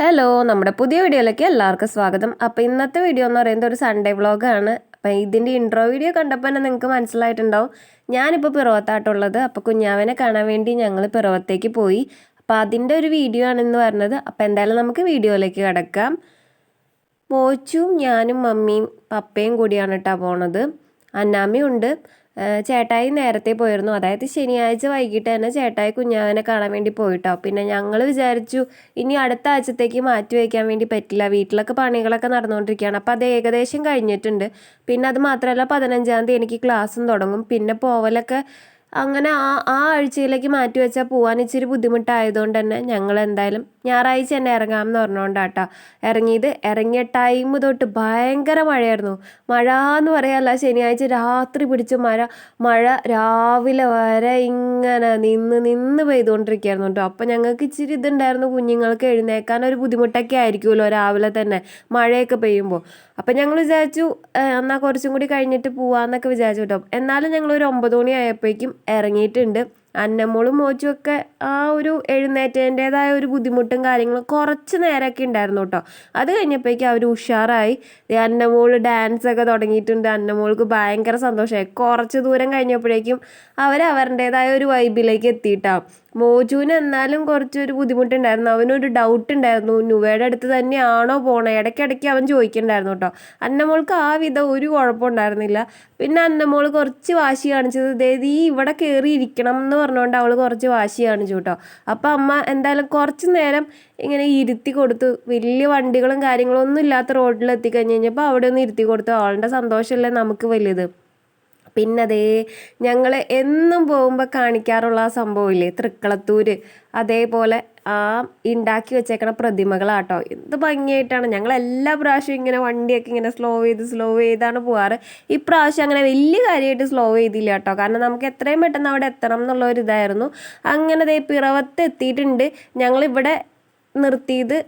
Hello നമ്മുടെ പുതിയ വീഡിയോയിലേക്ക് എല്ലാവർക്കും സ്വാഗതം. അപ്പോൾ ഇന്നത്തെ വീഡിയോ എന്ന് പറയുന്നത് ഒരു സൺഡേ വ്ളോഗാണ് അപ്പം ഇതിന്റെ ഇൻട്രോ വീഡിയോ കണ്ടപ്പോൾ തന്നെ നിങ്ങൾക്ക് മനസ്സിലായിട്ടുണ്ടാവും. ഞാനിപ്പോൾ പിറവത്താട്ടുള്ളത്. അപ്പോൾ കുഞ്ഞാവനെ കാണാൻ വേണ്ടി ഞങ്ങൾ പിറവത്തേക്ക് പോയി. അപ്പോൾ അതിന്റെ ഒരു വീഡിയോ ആണെന്ന് പറഞ്ഞത് അപ്പോൾ എന്തായാലും നമുക്ക് വീഡിയോയിലേക്ക് കിടക്കാം. മോച്ചും ഞാനും മമ്മിയും പപ്പയും കൂടിയാണ് കേട്ടോ പോണത്. അന്നാമ്മയും ഉണ്ട്. ചേട്ടായി നേരത്തെ പോയിരുന്നു. അതായത് ശനിയാഴ്ച വൈകിട്ട് തന്നെ ചേട്ടായി കുഞ്ഞാവനെ കാണാൻ വേണ്ടി പോയിട്ടോ. പിന്നെ ഞങ്ങൾ വിചാരിച്ചു ഇനി അടുത്ത ആഴ്ചത്തേക്ക് മാറ്റി വയ്ക്കാൻ വേണ്ടി പറ്റില്ല. വീട്ടിലൊക്കെ പണികളൊക്കെ നടന്നുകൊണ്ടിരിക്കുകയാണ് അപ്പോൾ അത് ഏകദേശം കഴിഞ്ഞിട്ടുണ്ട്. പിന്നെ അത് മാത്രമല്ല പതിനഞ്ചാം തീയതി എനിക്ക് ക്ലാസ്സും തുടങ്ങും. പിന്നെ പോവലൊക്കെ അങ്ങനെ ആ ആ ആഴ്ചയിലേക്ക് മാറ്റി വെച്ചാൽ പോകാൻ ഇച്ചിരി ബുദ്ധിമുട്ടായതുകൊണ്ട് തന്നെ ഞങ്ങൾ എന്തായാലും ഞായറാഴ്ച തന്നെ ഇറങ്ങാം ഇറങ്ങാമെന്ന് പറഞ്ഞുകൊണ്ടാട്ടോ. ഇറങ്ങിയത് ഇറങ്ങിയ ടൈം തൊട്ട് ഭയങ്കര മഴയായിരുന്നു. മഴ എന്ന് പറയാല്ല ശനിയാഴ്ച രാത്രി പിടിച്ച മഴ. മഴ രാവിലെ വരെ ഇങ്ങനെ നിന്ന് നിന്ന് പെയ്തുകൊണ്ടിരിക്കുകയായിരുന്നു കേട്ടോ. അപ്പം ഞങ്ങൾക്ക് ഇച്ചിരി ഇതുണ്ടായിരുന്നു കുഞ്ഞുങ്ങൾക്ക് എഴുന്നേക്കാൻ ഒരു ബുദ്ധിമുട്ടൊക്കെ ആയിരിക്കുമല്ലോ രാവിലെ തന്നെ മഴയൊക്കെ പെയ്യുമ്പോൾ. അപ്പം ഞങ്ങൾ വിചാരിച്ചു എന്നാൽ കുറച്ചും കൂടി കഴിഞ്ഞിട്ട് പോവാന്നൊക്കെ വിചാരിച്ചു കേട്ടോ. എന്നാലും ഞങ്ങൾ ഒരു ഒമ്പത് മണി ആയപ്പോഴേക്കും ഇറങ്ങിയിട്ടുണ്ട്. അന്നമ്മോളും മോച്ചും ഒക്കെ ആ ഒരു എഴുന്നേറ്റതിന്റെതായ ഒരു ബുദ്ധിമുട്ടും കാര്യങ്ങളും കുറച്ച് നേരമൊക്കെ ഉണ്ടായിരുന്നു കേട്ടോ. അത് കഴിഞ്ഞപ്പോഴേക്കും അവർ ഉഷാറായി. അന്നമോൾ ഡാൻസ് ഒക്കെ തുടങ്ങിയിട്ടുണ്ട്. അന്നമോൾക്ക് ഭയങ്കര സന്തോഷമായി. കുറച്ച് ദൂരം കഴിഞ്ഞപ്പോഴേക്കും അവർ അവരുടേതായ ഒരു വൈബിലേക്ക് എത്തിയിട്ടാണ് മോജുവിന് എന്നാലും കുറച്ചൊരു ബുദ്ധിമുട്ടുണ്ടായിരുന്നു. അവനൊരു ഡൗട്ട് ഉണ്ടായിരുന്നു. നുവയുടെ അടുത്ത് തന്നെയാണോ പോണേ? ഇടയ്ക്കിടയ്ക്ക് അവൻ ചോദിക്കണ്ടായിരുന്നു കേട്ടോ. അന്നമോൾക്ക് ആ വിധം ഒരു കുഴപ്പമുണ്ടായിരുന്നില്ല. പിന്നെ അന്നമോൾ കുറച്ച് വാശി കാണിച്ചത് ദേ ഈ ഇവിടെ കയറി ഇരിക്കണം എന്ന് പറഞ്ഞുകൊണ്ട് അവൾ കുറച്ച് വാശി കാണിച്ചു കേട്ടോ അപ്പം അമ്മ എന്തായാലും കുറച്ച് നേരം ഇങ്ങനെ ഇരുത്തി കൊടുത്തു. വലിയ വണ്ടികളും കാര്യങ്ങളും ഒന്നും ഇല്ലാത്ത റോഡിൽ എത്തിക്കഴിഞ്ഞ് കഴിഞ്ഞപ്പോൾ അവിടെ ഒന്ന് ഇരുത്തി കൊടുത്തു. അവളുടെ സന്തോഷമല്ലേ നമുക്ക് വലുത്. പിന്നെ അതേ ഞങ്ങൾ എന്നും പോകുമ്പോൾ കാണിക്കാറുള്ള ആ സംഭവമില്ലേ? തൃക്കളത്തൂര്. അതേപോലെ ആ ഉണ്ടാക്കി വെച്ചേക്കണ പ്രതിമകളാട്ടോ. എന്ത് ഭംഗിയായിട്ടാണ്. ഞങ്ങൾ എല്ലാ പ്രാവശ്യവും ഇങ്ങനെ വണ്ടിയൊക്കെ ഇങ്ങനെ സ്ലോ ചെയ്ത് സ്ലോ ചെയ്താണ് പോകാറ് ഇപ്രാവശ്യം അങ്ങനെ വലിയ കാര്യമായിട്ട് സ്ലോ ചെയ്തില്ല കേട്ടോ കാരണം നമുക്ക് എത്രയും പെട്ടെന്ന് അവിടെ എത്തണം എന്നുള്ള ഒരു ഇതായിരുന്നു. അങ്ങനെ ദേ പിറവത്ത് എത്തിയിട്ടുണ്ട് ഞങ്ങളിവിടെ നിർത്തിയത്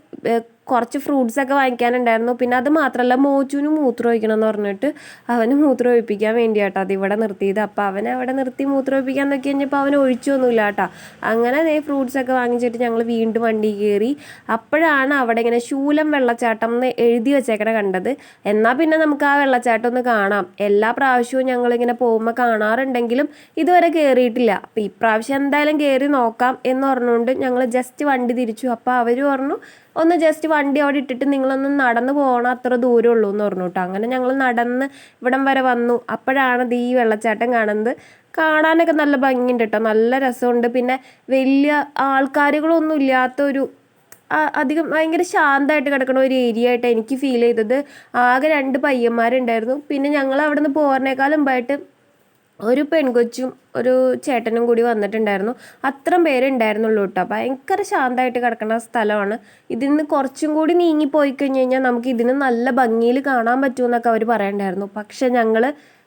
കുറച്ച് ഫ്രൂട്ട്സ് ഒക്കെ വാങ്ങിക്കാനുണ്ടായിരുന്നു. പിന്നെ അത് മാത്രമല്ല മോച്ചുവിന് മൂത്രം ഒഴിക്കണം എന്ന് പറഞ്ഞിട്ട് അവന് മൂത്രം ഒഴിപ്പിക്കാൻ വേണ്ടിയാട്ടോ അത് ഇവിടെ നിർത്തിയത്. അപ്പോൾ അവനെ അവിടെ നിർത്തി മൂത്രം ഒഴിപ്പിക്കാൻ നോക്കി കഴിഞ്ഞപ്പോൾ അവൻ ഒഴിച്ചൊന്നുമില്ല കേട്ടോ അങ്ങനെ അതേ ഫ്രൂട്ട്സ് ഒക്കെ വാങ്ങിച്ചിട്ട് ഞങ്ങൾ വീണ്ടും വണ്ടി കയറി. അപ്പോഴാണ് അവിടെ ഇങ്ങനെ ശൂലം വെള്ളച്ചാട്ടം എന്ന് എഴുതി വെച്ചേക്കണ കണ്ടത്. എന്നാൽ പിന്നെ നമുക്ക് ആ വെള്ളച്ചാട്ടം ഒന്ന് കാണാം. എല്ലാ പ്രാവശ്യവും ഞങ്ങളിങ്ങനെ പോകുമ്പോൾ കാണാറുണ്ടെങ്കിലും ഇതുവരെ കയറിയിട്ടില്ല അപ്പോൾ ഇപ്രാവശ്യം എന്തായാലും കയറി നോക്കാം എന്ന് പറഞ്ഞുകൊണ്ട് ഞങ്ങൾ ജസ്റ്റ് വണ്ടി തിരിച്ചു. അപ്പോൾ അവർ പറഞ്ഞു ഒന്ന് ജസ്റ്റ് വണ്ടി അവിടെ ഇട്ടിട്ട് നിങ്ങളൊന്ന് നടന്ന് പോകണം അത്ര ദൂരം ഉള്ളൂ എന്ന് പറഞ്ഞു കേട്ടോ. അങ്ങനെ ഞങ്ങൾ നടന്ന് ഇവിടം വരെ വന്നു. അപ്പോഴാണ് ഈ വെള്ളച്ചാട്ടം കാണുന്നത്. കാണാനൊക്കെ നല്ല ഭംഗിയുണ്ട് കേട്ടോ. നല്ല രസമുണ്ട്. പിന്നെ വലിയ ആൾക്കാരുകളൊന്നും ഇല്ലാത്തൊരു അധികം ഭയങ്കര ശാന്തമായിട്ട് കിടക്കുന്ന ഒരു ഏരിയ ആയിട്ട് എനിക്ക് ഫീൽ ചെയ്തത്. ആകെ രണ്ട് പയ്യന്മാരുണ്ടായിരുന്നു. പിന്നെ ഞങ്ങൾ അവിടെ നിന്ന് പോകാനേക്കാളും മുമ്പായിട്ട് ഒരു പെൺകൊച്ചും ഒരു ചേട്ടനും കൂടി വന്നിട്ടുണ്ടായിരുന്നു. അത്രയും പേരുണ്ടായിരുന്നുള്ളൂ കേട്ടോ. ഭയങ്കര ശാന്തമായിട്ട് കിടക്കുന്ന സ്ഥലമാണ്. ഇതിൽ നിന്ന് കുറച്ചും കൂടി നീങ്ങി പോയി കഴിഞ്ഞ് കഴിഞ്ഞാൽ നമുക്ക് ഇതിന് നല്ല ഭംഗിയിൽ കാണാൻ പറ്റുമെന്നൊക്കെ അവർ പറയണ്ടായിരുന്നു. പക്ഷെ ഞങ്ങൾ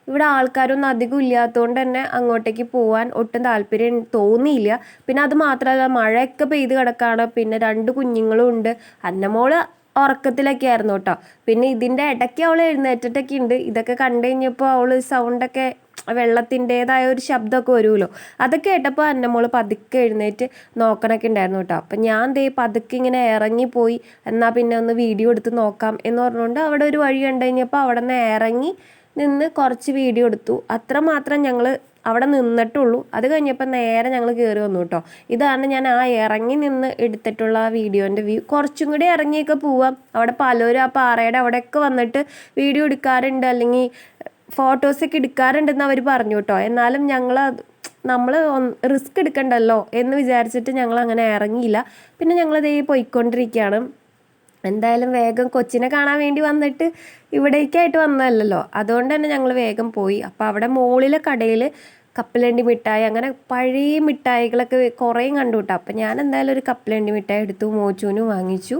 ഇവിടെ ആൾക്കാരൊന്നും അധികം ഇല്ലാത്തതുകൊണ്ട് തന്നെ അങ്ങോട്ടേക്ക് പോകാൻ ഒട്ടും താല്പര്യം തോന്നിയില്ല. പിന്നെ അത് മാത്രമല്ല മഴയൊക്കെ പെയ്ത് കിടക്കാണ്. പിന്നെ രണ്ട് കുഞ്ഞുങ്ങളും ഉണ്ട്. അന്നമോൾ ഉറക്കത്തിലൊക്കെ ആയിരുന്നു കേട്ടോ. പിന്നെ ഇതിന്റെ ഇടയ്ക്ക് അവൾ എഴുന്നേറ്റിട്ടൊക്കെ ഉണ്ട്. ഇതൊക്കെ കണ്ടു കഴിഞ്ഞപ്പോൾ അവൾ സൗണ്ടൊക്കെ വെള്ളത്തിന്റെതായ ഒരു ശബ്ദമൊക്കെ വരുമല്ലോ. അതൊക്കെ കേട്ടപ്പോൾ എന്റെ മോൾ പതുക്കെ എഴുന്നേറ്റ് നോക്കണൊക്കെ ഉണ്ടായിരുന്നു കേട്ടോ. അപ്പം ഞാൻ ദേ പതുക്കെ ഇങ്ങനെ ഇറങ്ങിപ്പോയി എന്നാൽ പിന്നെ ഒന്ന് വീഡിയോ എടുത്ത് നോക്കാം എന്ന് പറഞ്ഞുകൊണ്ട് അവിടെ ഒരു വഴി കണ്ടു കഴിഞ്ഞപ്പോൾ അവിടെ നിന്ന് ഇറങ്ങി നിന്ന് കുറച്ച് വീഡിയോ എടുത്തു. അത്രമാത്രം ഞങ്ങൾ അവിടെ നിന്നിട്ടുള്ളൂ. അത് കഴിഞ്ഞപ്പോൾ നേരെ ഞങ്ങൾ കയറി വന്നു കേട്ടോ. ഇതാണ് ഞാൻ ആ ഇറങ്ങി നിന്ന് എടുത്തിട്ടുള്ള ആ വീഡിയോന്റെ വ്യൂ. കുറച്ചും കൂടി ഇറങ്ങിയൊക്കെ പോവാം. അവിടെ പലരും ആ പാറയുടെ അവിടെയൊക്കെ വന്നിട്ട് വീഡിയോ എടുക്കാറുണ്ട്. അല്ലെങ്കിൽ ഫോട്ടോസൊക്കെ എടുക്കാറുണ്ടെന്ന് അവർ പറഞ്ഞു കേട്ടോ. എന്നാലും ഞങ്ങൾ നമ്മൾ റിസ്ക് എടുക്കണ്ടല്ലോ എന്ന് വിചാരിച്ചിട്ട് ഞങ്ങൾ അങ്ങനെ ഇറങ്ങിയില്ല പിന്നെ ഞങ്ങളതേ പോയിക്കൊണ്ടിരിക്കുകയാണ് എന്തായാലും വേഗം കൊച്ചിനെ കാണാൻ വേണ്ടി വന്നിട്ട് ഇവിടേക്കായിട്ട് വന്നതല്ലല്ലോ. അതുകൊണ്ട് തന്നെ ഞങ്ങൾ വേഗം പോയി. അപ്പോൾ അവിടെ മുകളിലെ കടയിൽ കപ്പലണ്ടി മിഠായി അങ്ങനെ പഴയ മിഠായികളൊക്കെ കുറേ കണ്ടു കേട്ടോ. അപ്പം ഞാൻ എന്തായാലും ഒരു കപ്പലണ്ടി മിഠായി എടുത്തു മോച്ചുവിനും വാങ്ങിച്ചു.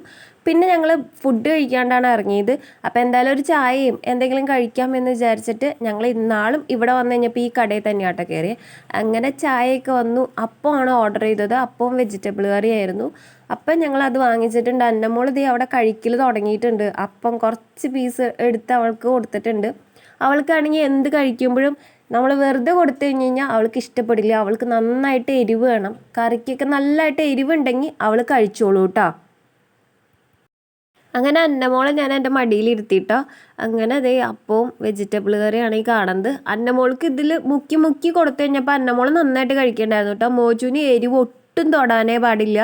പിന്നെ ഞങ്ങൾ ഫുഡ് കഴിക്കാണ്ടാണ് ഇറങ്ങിയത്. അപ്പോൾ എന്തായാലും ഒരു ചായയും എന്തെങ്കിലും കഴിക്കാം എന്ന് വിചാരിച്ചിട്ട് ഞങ്ങൾ ഇന്നാളും ഇവിടെ വന്നു കഴിഞ്ഞപ്പോൾ ഈ കടയിൽ തന്നെ ആട്ടോ കയറി അങ്ങനെ ചായയൊക്കെ വന്നു. അപ്പമാണ് ഓർഡർ ചെയ്തത്. അപ്പവും വെജിറ്റബിൾ കറി ആയിരുന്നു. അപ്പം ഞങ്ങൾ അത് വാങ്ങിച്ചിട്ടുണ്ട്. അന്നമോൾ ഇത് അവിടെ കഴിക്കൽ തുടങ്ങിയിട്ടുണ്ട്. അപ്പം കുറച്ച് പീസ് എടുത്ത് അവൾക്ക് കൊടുത്തിട്ടുണ്ട്. അവൾക്കാണെങ്കിൽ എന്ത് കഴിക്കുമ്പോഴും നമ്മൾ വെറുതെ കൊടുത്തു കഴിഞ്ഞ് കഴിഞ്ഞാൽ അവൾക്ക് ഇഷ്ടപ്പെടില്ല. അവൾക്ക് നന്നായിട്ട് എരിവ് വേണം. കറിക്കൊക്കെ നല്ലതായിട്ട് എരിവുണ്ടെങ്കിൽ അവൾ കഴിച്ചോളൂ കേട്ടോ അങ്ങനെ അന്നമോളെ ഞാൻ എന്റെ മടിയിൽ ഇരുത്തിയിട്ടോ അങ്ങനെ അതേ അപ്പവും വെജിറ്റബിൾ കറിയാണ് ഈ കാണുന്നത്. അന്നമോൾക്ക് ഇതിൽ മുക്കി മുക്കി കൊടുത്തു കഴിഞ്ഞപ്പോൾ അന്നമോൾ നന്നായിട്ട് കഴിക്കണ്ടായിരുന്നു കേട്ടോ. മോജുവിന് എരിവ് ഒട്ടും തൊടാനേ പാടില്ല.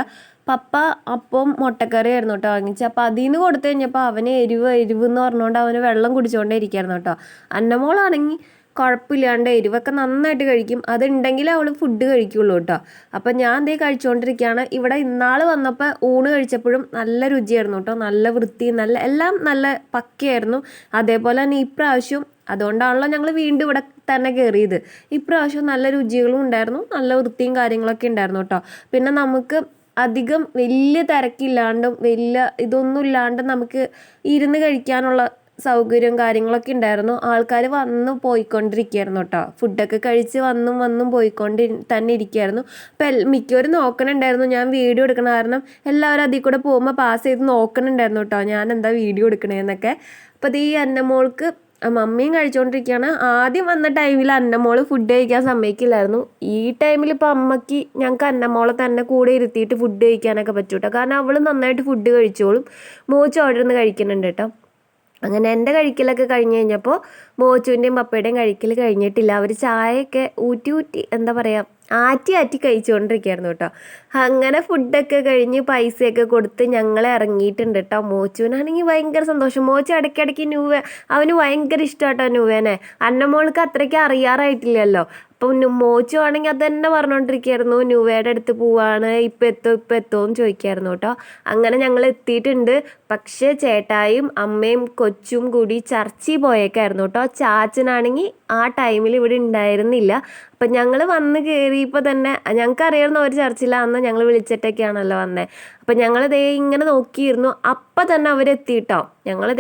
പപ്പ അപ്പം മുട്ടക്കറി ആയിരുന്നു കേട്ടോ വാങ്ങിച്ച് അപ്പോൾ അതിൽ നിന്ന് കൊടുത്തു കഴിഞ്ഞപ്പോൾ അവന് എരിവ് എരിവ് എന്ന് പറഞ്ഞുകൊണ്ട് അവന് വെള്ളം കുടിച്ചുകൊണ്ടേ ഇരിക്കായിരുന്നു കേട്ടോ. അന്നമോളാണെങ്കിൽ കുഴപ്പമില്ലാണ്ട് എരിവൊക്കെ നന്നായിട്ട് കഴിക്കും. അതുണ്ടെങ്കിൽ അവൾ ഫുഡ് കഴിക്കുള്ളൂ കേട്ടോ അപ്പം ഞാൻ എന്തേ കഴിച്ചുകൊണ്ടിരിക്കുകയാണ് ഇവിടെ ഇന്നാൾ വന്നപ്പോൾ ഊണ് കഴിച്ചപ്പോഴും നല്ല രുചിയായിരുന്നു കേട്ടോ നല്ല വൃത്തി നല്ല എല്ലാം നല്ല പക്കയായിരുന്നു. അതേപോലെ തന്നെ ഇപ്രാവശ്യം അതുകൊണ്ടാണല്ലോ ഞങ്ങൾ വീണ്ടും ഇവിടെ തന്നെ കയറിയത് ഇപ്രാവശ്യം നല്ല രുചികളും ഉണ്ടായിരുന്നു. നല്ല വൃത്തിയും കാര്യങ്ങളൊക്കെ ഉണ്ടായിരുന്നു കേട്ടോ പിന്നെ നമുക്ക് അധികം വലിയ തിരക്കില്ലാണ്ടും വലിയ ഇതൊന്നും ഇല്ലാണ്ടും നമുക്ക് ഇരുന്ന് കഴിക്കാനുള്ള സൗകര്യവും കാര്യങ്ങളൊക്കെ ഉണ്ടായിരുന്നു. ആൾക്കാർ വന്ന് പോയിക്കൊണ്ടിരിക്കുകയായിരുന്നു കേട്ടോ. ഫുഡൊക്കെ കഴിച്ച് വന്നും വന്നും പോയിക്കൊണ്ട് തന്നെ ഇരിക്കുകയായിരുന്നു. അപ്പം മിക്കവരും നോക്കണുണ്ടായിരുന്നു. ഞാൻ വീഡിയോ എടുക്കണ കാരണം എല്ലാവരും അതിൽ കൂടെ പോകുമ്പോൾ പാസ് ചെയ്ത് നോക്കണുണ്ടായിരുന്നു കേട്ടോ. ഞാൻ എന്താ വീഡിയോ എടുക്കണേന്നൊക്കെ. അപ്പോൾ അത് ഈ അന്നമോൾക്ക് മമ്മിയും കഴിച്ചുകൊണ്ടിരിക്കുകയാണ് ആദ്യം വന്ന ടൈമിൽ അന്നമോൾ ഫുഡ് കഴിക്കാൻ സമ്മതിക്കില്ലായിരുന്നു. ഈ ടൈമിൽ ഇപ്പോൾ അമ്മയ്ക്ക് ഞങ്ങൾക്ക് അന്നമോളെ തന്നെ കൂടെ ഇരുത്തിയിട്ട് ഫുഡ് കഴിക്കാനൊക്കെ പറ്റൂട്ടോ. കാരണം അവൾ നന്നായിട്ട് ഫുഡ് കഴിച്ചോളും. മോച്ച് ഓർഡർ നിന്ന് കഴിക്കുന്നുണ്ട് കേട്ടോ. അങ്ങനെ എന്റെ കഴിക്കലൊക്കെ കഴിഞ്ഞ് കഴിഞ്ഞപ്പോൾ മോച്ചുവിന്റെയും പപ്പയുടെയും കഴിക്കൽ കഴിഞ്ഞിട്ടില്ല. അവർ ചായയൊക്കെ ഊറ്റി ഊറ്റി എന്താ പറയുക ആറ്റി ആറ്റി കഴിച്ചുകൊണ്ടിരിക്കുകയായിരുന്നു കേട്ടോ. അങ്ങനെ ഫുഡൊക്കെ കഴിഞ്ഞ് പൈസയൊക്കെ കൊടുത്ത് ഞങ്ങൾ ഇറങ്ങിയിട്ടുണ്ട് കേട്ടോ മോച്ചുവിനാണെങ്കിൽ ഭയങ്കര സന്തോഷം. മോച്ചു ഇടയ്ക്കിടയ്ക്ക് ന്യൂവ അവന് ഭയങ്കര ഇഷ്ടമാട്ടോ ന്യൂവേനെ. അന്നമോൾക്ക് അത്രയ്ക്ക് അറിയാറായിട്ടില്ലല്ലോ. അപ്പം മോച്ചു ആണെങ്കിൽ അത് തന്നെ പറഞ്ഞുകൊണ്ടിരിക്കുകയായിരുന്നു ന്യൂവേയുടെ അടുത്ത് പോവാണ് ഇപ്പം എത്തോ ഇപ്പം എത്തോ എന്ന് ചോദിക്കായിരുന്നു കേട്ടോ അങ്ങനെ ഞങ്ങൾ എത്തിയിട്ടുണ്ട്. പക്ഷേ ചേട്ടായും അമ്മയും കൊച്ചും കൂടി ചർച്ചിൽ പോയേക്കായിരുന്നു കേട്ടോ ചാച്ചനാണെങ്കിൽ ആ ടൈമിൽ ഇവിടെ ഉണ്ടായിരുന്നില്ല. അപ്പം ഞങ്ങൾ വന്ന് കയറിയപ്പോൾ തന്നെ ഞങ്ങൾക്ക് അറിയാവുന്ന ഒരു ചർച്ചിലാണെന്ന് ഞങ്ങൾ വിളിച്ചിട്ടൊക്കെയാണല്ലോ വന്നേ. അപ്പം ദേ ഇങ്ങനെ നോക്കിയിരുന്നു. അപ്പം തന്നെ അവരെത്തിയിട്ടോ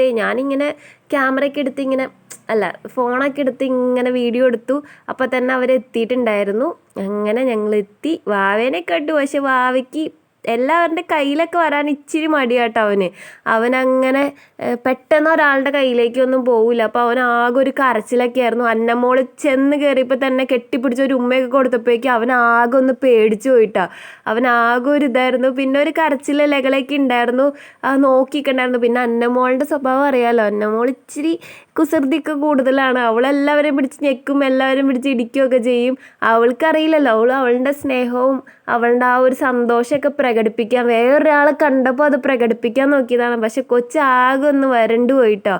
ദേ ഞാനിങ്ങനെ ക്യാമറയൊക്കെ എടുത്ത് ഇങ്ങനെ അല്ല ഫോണൊക്കെ എടുത്ത് ഇങ്ങനെ വീഡിയോ എടുത്തു. അപ്പം തന്നെ അവരെത്തിയിട്ടുണ്ടായിരുന്നു. അങ്ങനെ ഞങ്ങൾ എത്തി വാവേനെ കണ്ടു. പക്ഷെ വാവയ്ക്ക് എല്ലാവരുടെ കയ്യിലൊക്കെ വരാൻ ഇച്ചിരി മടിയാട്ടോ അവന്. അവനങ്ങനെ പെട്ടെന്ന് ഒരാളുടെ കയ്യിലേക്കൊന്നും പോവില്ല അപ്പോൾ അവൻ ആകെ ഒരു കരച്ചിലൊക്കെ ആയിരുന്നു. അന്നമ്മോൾ ചെന്ന് കയറിയപ്പോൾ തന്നെ കെട്ടിപ്പിടിച്ച ഒരു ഉമ്മയൊക്കെ കൊടുത്തപ്പോഴേക്കും അവൻ ആകെ ഒന്ന് പേടിച്ചു പോയിട്ടാ. അവൻ ആകെ ഒരു ഇതായിരുന്നു. പിന്നെ ഒരു കരച്ചിൽ ലകളൊക്കെ ഉണ്ടായിരുന്നു. ആ നോക്കിയിട്ടുണ്ടായിരുന്നു പിന്നെ അന്നമോളുടെ സ്വഭാവം അറിയാമല്ലോ അന്നമോൾ ഇച്ചിരി കുസൃതിയൊക്കെ കൂടുതലാണ്. അവൾ എല്ലാവരെയും പിടിച്ച് ഞെക്കും എല്ലാവരും പിടിച്ച് ഇടിക്കുകയൊക്കെ ചെയ്യും. അവൾക്കറിയില്ലല്ലോ അവൾ അവളുടെ സ്നേഹവും അവളുടെ ആ ഒരു സന്തോഷമൊക്കെ പ്രകടിപ്പിക്കാൻ വേറൊരാളെ കണ്ടപ്പോൾ അത് പ്രകടിപ്പിക്കാൻ നോക്കിയതാണ്. പക്ഷെ കൊച്ചാകെ ഒന്ന് വരണ്ടു പോയിട്ടോ.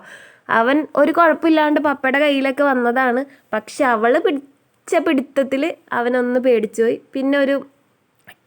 അവൻ ഒരു കുഴപ്പമില്ലാണ്ട് പപ്പയുടെ കയ്യിലൊക്കെ വന്നതാണ്. പക്ഷെ അവൾ പിടിച്ച പിടുത്തത്തിൽ അവനൊന്ന് പേടിച്ചുപോയി പിന്നെ ഒരു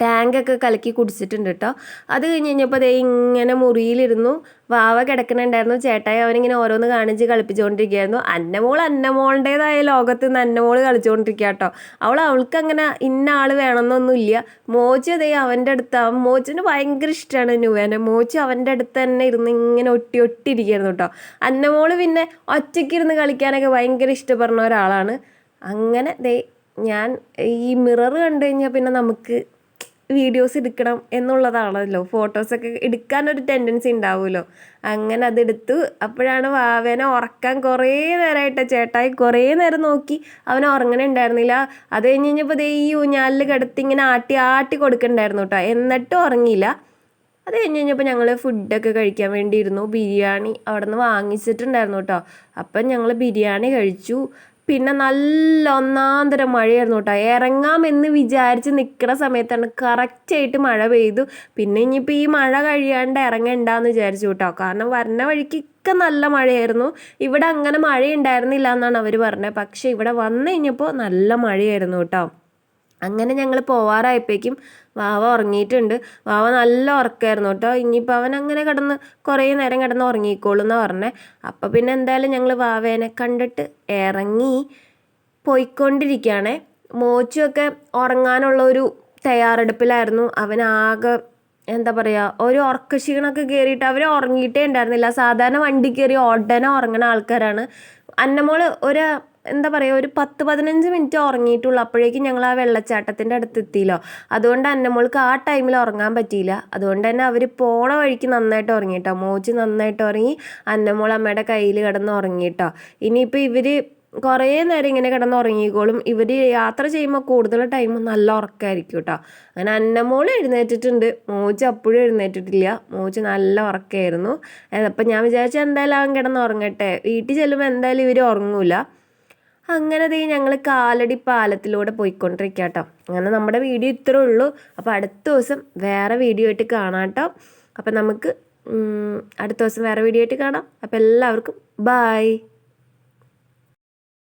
ടാങ്കൊക്കെ കലക്കി കുടിച്ചിട്ടുണ്ട് കേട്ടോ അത് കഴിഞ്ഞ് കഴിഞ്ഞപ്പോൾ അതേ ഇങ്ങനെ മുറിയിലിരുന്നു. വാവ കിടക്കണുണ്ടായിരുന്നു ചേട്ടായി അവനിങ്ങനെ ഓരോന്ന് കാണിച്ച് കളിപ്പിച്ചുകൊണ്ടിരിക്കുകയായിരുന്നു അന്നമോൾ അന്നമോളുടേതായ ലോകത്ത് നിന്ന് അന്നമോൾ കളിച്ചുകൊണ്ടിരിക്കുക കേട്ടോ അവൾ അവൾക്ക് അങ്ങനെ ഇന്ന ആൾ വേണമെന്നൊന്നുമില്ല. മോച്ചു അതേ അവന്റെ അടുത്ത് അവൻ മോച്ചിന് ഭയങ്കര ഇഷ്ടമാണ് നുവേനെ. മോച്ച് അവന്റെ അടുത്ത് തന്നെ ഇരുന്ന് ഇങ്ങനെ ഒട്ടി ഒട്ടി ഇരിക്കുകയായിരുന്നു കേട്ടോ അന്നമോൾ പിന്നെ ഒറ്റയ്ക്കിരുന്ന് കളിക്കാനൊക്കെ ഭയങ്കര ഇഷ്ടപ്പെടുന്ന ഒരാളാണ്. അങ്ങനെ ദേ ഞാൻ ഈ മിറർ കണ്ടു കഴിഞ്ഞാൽ പിന്നെ നമുക്ക് വീഡിയോസ് എടുക്കണം എന്നുള്ളതാണല്ലോ. ഫോട്ടോസൊക്കെ എടുക്കാനൊരു ടെൻഡൻസി ഉണ്ടാവുമല്ലോ. അങ്ങനെ അതെടുത്തു. അപ്പോഴാണ് വാവേനെ ഉറക്കാൻ കുറേ നേരമായിട്ട് ചേട്ടായി കുറേ നേരം നോക്കി. അവൻ ഉറങ്ങണുണ്ടായിരുന്നില്ല അത് കഴിഞ്ഞ് കഴിഞ്ഞപ്പോൾ ദേ ഈ ഊഞ്ഞാലിൽ കിടത്തി ഇങ്ങനെ ആട്ടി ആട്ടി കൊടുക്കണ്ടായിരുന്നു കേട്ടോ. എന്നിട്ടും ഉറങ്ങിയില്ല. അത് കഴിഞ്ഞ് കഴിഞ്ഞപ്പോൾ ഞങ്ങൾ ഫുഡൊക്കെ കഴിക്കാൻ വേണ്ടിയിരുന്നു. ബിരിയാണി അവിടെ നിന്ന് വാങ്ങിച്ചിട്ടുണ്ടായിരുന്നു കേട്ടോ. അപ്പം ഞങ്ങൾ ബിരിയാണി കഴിച്ചു. പിന്നെ നല്ല ഒന്നാന്തരം മഴയായിരുന്നു കേട്ടോ. ഇറങ്ങാമെന്ന് വിചാരിച്ച് നിൽക്കുന്ന സമയത്താണ് കറക്റ്റായിട്ട് മഴ പെയ്തു. പിന്നെ ഇനിയിപ്പോൾ ഈ മഴ കഴിയാണ്ട് ഇറങ്ങണ്ടെന്ന് വിചാരിച്ചു കേട്ടോ. കാരണം വരണ വഴിക്കൊക്കെ നല്ല മഴയായിരുന്നു. ഇവിടെ അങ്ങനെ മഴ ഉണ്ടായിരുന്നില്ല എന്നാണ് അവർ പറഞ്ഞത്. പക്ഷേ ഇവിടെ വന്നു കഴിഞ്ഞപ്പോൾ നല്ല മഴയായിരുന്നു കേട്ടോ. അങ്ങനെ ഞങ്ങൾ പോവാറായപ്പോഴേക്കും വാവ ഉറങ്ങിയിട്ടുണ്ട്. വാവ നല്ല ഉറക്കമായിരുന്നു കേട്ടോ. ഇനിയിപ്പോൾ അവൻ അങ്ങനെ കിടന്ന് കുറേ നേരം കിടന്ന് ഉറങ്ങിക്കോളും എന്നാണ് പറഞ്ഞത് അപ്പോൾ പിന്നെ എന്തായാലും ഞങ്ങൾ വാവേനെ കണ്ടിട്ട് ഇറങ്ങി പോയിക്കൊണ്ടിരിക്കുകയാണേ മോച്ചുമൊക്കെ ഉറങ്ങാനുള്ള ഒരു തയ്യാറെടുപ്പിലായിരുന്നു. അവനാകെ എന്താ പറയുക ഒരു ഉറക്ക ക്ഷീണമൊക്കെ കയറിയിട്ട് അവർ ഉറങ്ങിയിട്ടേ ഉണ്ടായിരുന്നില്ല. സാധാരണ വണ്ടി കയറി ഉടനെ ഉറങ്ങുന്ന ആൾക്കാരാണ്. അന്നമോൾ ഒരു എന്താ പറയുക ഒരു പത്ത് പതിനഞ്ച് മിനിറ്റ് ഉറങ്ങിയിട്ടുള്ളൂ. അപ്പോഴേക്കും ഞങ്ങൾ ആ വെള്ളച്ചാട്ടത്തിന്റെ അടുത്ത് എത്തിയല്ലോ അതുകൊണ്ട് അന്നമോൾക്ക് ആ ടൈമിൽ ഉറങ്ങാൻ പറ്റിയില്ല. അതുകൊണ്ട് തന്നെ അവർ പോണ വഴിക്ക് നന്നായിട്ട് ഉറങ്ങിയിട്ടോ മോച്ച് നന്നായിട്ട് ഉറങ്ങി അന്നമോൾ അമ്മയുടെ കയ്യിൽ കിടന്ന് ഉറങ്ങിയിട്ടോ ഇനിയിപ്പോൾ ഇവർ കുറേ നേരം ഇങ്ങനെ കിടന്ന് ഉറങ്ങിക്കോളും. ഇവർ യാത്ര ചെയ്യുമ്പോൾ കൂടുതൽ ടൈം നല്ല ഉറക്കമായിരിക്കും കേട്ടോ അങ്ങനെ അന്നമോൾ എഴുന്നേറ്റിട്ടുണ്ട്. മോച്ച് അപ്പോഴും എഴുന്നേറ്റിട്ടില്ല. മോച്ച് നല്ല ഉറക്കമായിരുന്നു അപ്പം ഞാൻ വിചാരിച്ചു എന്തായാലും അവൻ കിടന്ന് ഉറങ്ങട്ടെ. വീട്ടിൽ ചെല്ലുമ്പോൾ എന്തായാലും ഇവർ ഉറങ്ങൂല. അങ്ങനെ ദേ ഞങ്ങൾ കാലടി പാലത്തിലൂടെ പോയിക്കൊണ്ടിരിക്കുക കേട്ടോ അങ്ങനെ നമ്മുടെ വീഡിയോ ഇത്രേ ഉള്ളൂ. അപ്പോൾ അടുത്ത ദിവസം വേറെ വീഡിയോ ആയിട്ട് കാണാം കേട്ടോ അപ്പം നമുക്ക് അടുത്ത ദിവസം വേറെ വീഡിയോ ആയിട്ട് കാണാം. അപ്പോൾ എല്ലാവർക്കും ബായ്